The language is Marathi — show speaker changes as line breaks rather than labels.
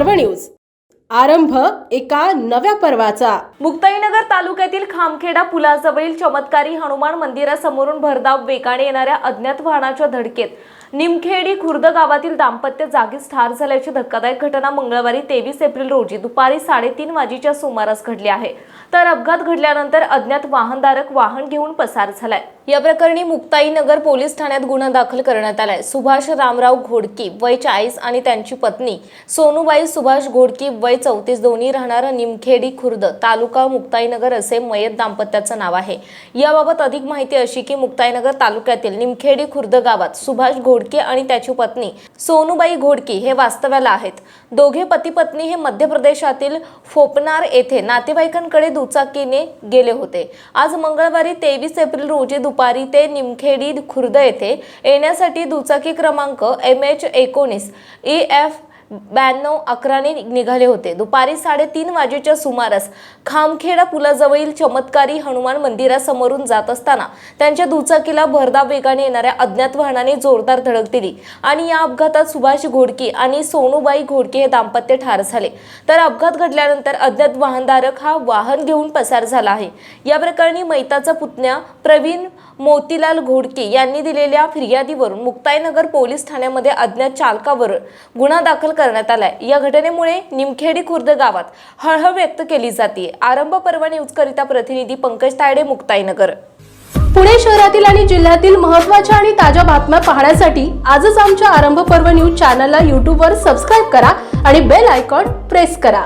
पर्व न्यूज. आरंभ एका नव्या पर्वाचा.
मुक्ताईनगर तालुक्यातील खामखेडा पुलाजवळील चमत्कारी हनुमान मंदिरासमोरून भरधाव वेगाने येणाऱ्या अज्ञात वाहनाच्या धडकेत निमखेडी खुर्द गावातील दाम्पत्य जागीच ठार झाल्याची धक्कादायक घटना मंगळवारी तेवीस एप्रिल रोजी दुपारी साडेतीन वाजेच्या सुमारास घडली आहे. तर अपघात घडल्यानंतर अज्ञात वाहनधारक वाहन घेऊन पसार झालाय. या प्रकरणी मुक्ताईनगर पोलीस ठाण्यात गुन्हा दाखल करण्यात आलाय. सुभाष रामराव घोडकी वय चाळीस आणि त्यांची पत्नी सोनूबाई सुभाष घोडकी वय चौतीस दोन्ही राहणार निमखेडी खुर्द तालुका मुक्ताईनगर असे मयत दाम्पत्याचं नाव आहे. याबाबत अधिक माहिती अशी की मुक्ताईनगर तालुक्यातील निमखेडी खुर्द गावात सुभाष घोडके आणि त्याची पत्नी सोनूबाई घोडकी हे वास्तव्याला आहेत. दोघे पती पत्नी हे मध्य प्रदेशातील फोपनार येथे नातेवाईकांकडे दुचाकीने गेले होते. आज मंगळवारी तेवीस एप्रिल रोजी दुपारी ते निमखेडी खुर्द येथे येण्यासाठी दुचाकी क्रमांक एम एच एकोणीस ई एफ ब्याण्णव अकराने निघाले होते. दुपारी साडेतीन वाजेच्या सुमारास खामखेडा पुलाजवळील चमत्कारी हनुमान मंदिरासमोरून जात असताना त्यांच्या दुचाकीला भरधाव वेगाने येणाऱ्या अज्ञात वाहनाने जोरदार धडक दिली आणि या अपघातात सुभाष घोडकी आणि सोनूबाई घोडके हे दाम्पत्य ठार झाले. तर अपघात घडल्यानंतर अज्ञात वाहनधारक हा वाहन घेऊन पसार झाला आहे. या प्रकरणी मैताचा पुतण्या प्रवीण मोतीलाल घोडके यांनी दिलेल्या फिर्यादीवरून मुक्ताईनगर पोलीस ठाण्यामध्ये अज्ञात चालकावर गुन्हा दाखल करण्यात आलाय. या घटनेमुळे निमखेडी खुर्द गावात हळहळ व्यक्त केली जाते आरंभ पर्व न्यूज करिता प्रतिनिधी पंकज तायडे मुक्ताईनगर.
पुणे शहरातील आणि जिल्ह्यातील महत्त्वाच्या आणि ताज्या बातम्या पाहण्यासाठी आजच आमच्या आरंभ पर्व न्यूज चॅनलला यूट्यूबवर सबस्क्राईब करा आणि बेल आयकॉन प्रेस करा.